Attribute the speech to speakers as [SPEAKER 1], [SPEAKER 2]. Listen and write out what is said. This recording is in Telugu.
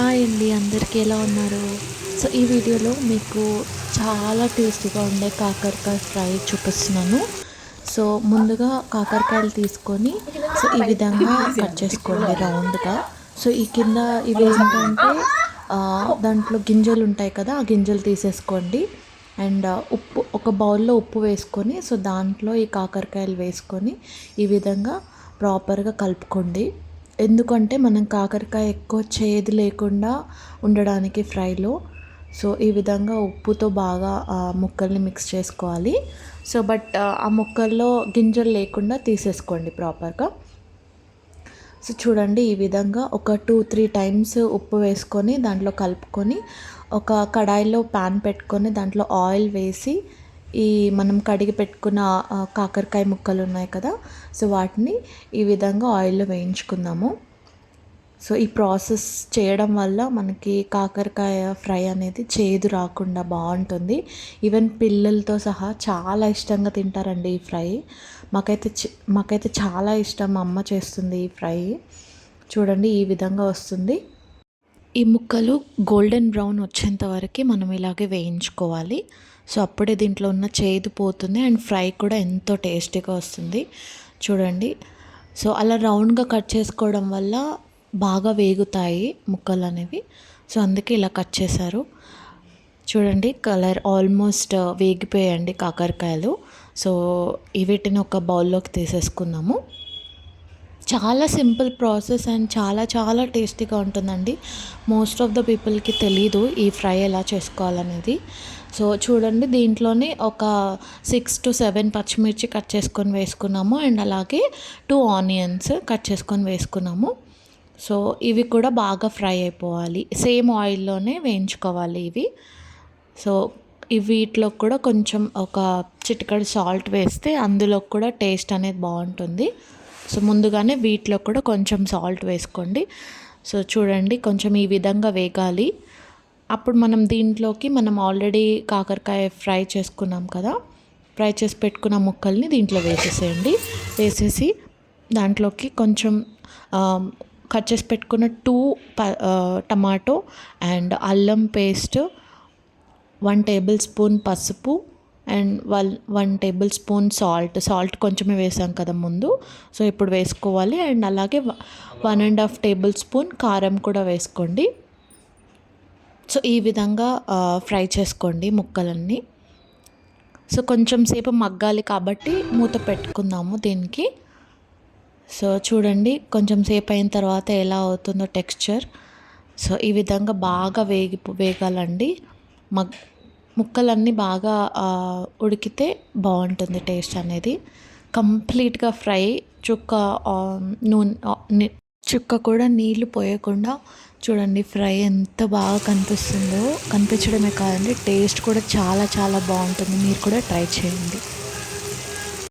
[SPEAKER 1] హాయ్ అండి అందరికీ ఎలా ఉన్నారు? సో ఈ వీడియోలో మీకు చాలా టేస్టీగా ఉండే కాకరకాయ ఫ్రై చూపిస్తున్నాను. సో ముందుగా కాకరకాయలు తీసుకొని సో ఈ విధంగా కట్ చేసుకోండి రౌండ్గా. సో ఈ కింద ఇవి ఏంటంటే దాంట్లో గింజలు ఉంటాయి కదా ఆ గింజలు తీసేసుకోండి. అండ్ ఉప్పు ఒక బౌల్లో ఉప్పు వేసుకొని సో దాంట్లో ఈ కాకరకాయలు వేసుకొని ఈ విధంగా ప్రాపర్గా కలుపుకోండి. ఎందుకంటే మనం కాకరకాయ ఎక్కువ చేదు లేకుండా ఉండడానికి ఫ్రైలో. సో ఈ విధంగా ఉప్పుతో బాగా ఆ ముక్కల్ని మిక్స్ చేసుకోవాలి. సో బట్ ఆ ముక్కల్లో గింజలు లేకుండా తీసేసుకోండి ప్రాపర్గా. సో చూడండి ఈ విధంగా ఒక టూ త్రీ టైమ్స్ ఉప్పు వేసుకొని దాంట్లో కలుపుకొని ఒక కడాయిలో ప్యాన్ పెట్టుకొని దాంట్లో ఆయిల్ వేసి ఈ మనం కడిగి పెట్టుకున్న కాకరకాయ ముక్కలు ఉన్నాయి కదా సో వాటిని ఈ విధంగా ఆయిల్లో వేయించుకుందాము. సో ఈ ప్రాసెస్ చేయడం వల్ల మనకి కాకరకాయ ఫ్రై అనేది చేదు రాకుండా బాగుంటుంది. ఈవెన్ పిల్లలతో సహా చాలా ఇష్టంగా తింటారండి ఈ ఫ్రై. మాకైతే చి- మాకైతే చాలా ఇష్టం మా అమ్మ చేస్తుంది ఈ ఫ్రై. చూడండి ఈ విధంగా వస్తుంది. ఈ ముక్కలు గోల్డెన్ బ్రౌన్ వచ్చేంత వరకు మనం ఇలాగే వేయించుకోవాలి. సో అప్పుడే దీంట్లో ఉన్న చేదు పోతుంది అండ్ ఫ్రై కూడా ఎంతో టేస్టీగా వస్తుంది. చూడండి. సో అలా రౌండ్గా కట్ చేసుకోవడం వల్ల బాగా వేగుతాయి ముక్కలు అనేవి. సో అందుకే ఇలా కట్ చేశారు. చూడండి కలర్ ఆల్మోస్ట్ వేగిపోయాయండి కాకరకాయలు. సో ఈ వీటిని ఒక బౌల్లోకి తీసేసుకున్నాము. చాలా సింపుల్ ప్రాసెస్ అండ్ చాలా చాలా టేస్టీగా ఉంటుందండి. మోస్ట్ ఆఫ్ ద పీపుల్కి తెలీదు ఈ ఫ్రై ఎలా చేసుకోవాలనేది. సో చూడండి దీంట్లోనే ఒక సిక్స్ టు సెవెన్ పచ్చిమిర్చి కట్ చేసుకొని వేసుకున్నాము అండ్ అలాగే టూ ఆనియన్స్ కట్ చేసుకొని వేసుకున్నాము. సో ఇవి కూడా బాగా ఫ్రై అయిపోవాలి. సేమ్ ఆయిల్లోనే వేయించుకోవాలి ఇవి. సో వీటిలో కూడా కొంచెం ఒక చిటికడి సాల్ట్ వేస్తే అందులో కూడా టేస్ట్ అనేది బాగుంటుంది. సో ముందుగానే వీటిలో కూడా కొంచెం సాల్ట్ వేసుకోండి. సో చూడండి కొంచెం ఈ విధంగా వేగాలి. అప్పుడు మనం దీంట్లోకి మనం ఆల్రెడీ కాకరకాయ ఫ్రై చేసుకున్నాం కదా ఫ్రై చేసి పెట్టుకున్న ముక్కల్ని దీంట్లో వేసేసేయండి. వేసేసి దాంట్లోకి కొంచెం కట్ చేసి పెట్టుకున్న టూ ప టమాటో అండ్ అల్లం పేస్ట్ వన్ టేబుల్ స్పూన్ పసుపు and one one tablespoon salt. Salt కొంచెమే వేసాం కదా ముందు. సో ఇప్పుడు వేసుకోవాలి. అండ్ అలాగే one and half tablespoon కారం కూడా వేసుకోండి. సో ఈ విధంగా ఫ్రై చేసుకోండి ముక్కలన్నీ. సో కొంచెం సేపు మగ్గాలి కాబట్టి మూత పెట్టుకుందాము దీనికి. సో చూడండి కొంచెం సేపు అయిన తర్వాత ఎలా అవుతుందో టెక్స్చర్. సో ఈ విధంగా బాగా వేగి వేగాలండి. మగ్ ముక్కలన్నీ బాగా ఉడికితే బాగుంటుంది టేస్ట్ అనేది. కంప్లీట్గా ఫ్రై చుక్క నూనె చుక్క కూడా నీళ్ళు పోయకుండా చూడండి ఫ్రై ఎంత బాగా కనిపిస్తుందో. కనిపించడమే కాదండి టేస్ట్ కూడా చాలా చాలా బాగుంటుంది. మీరు కూడా ట్రై చేయండి.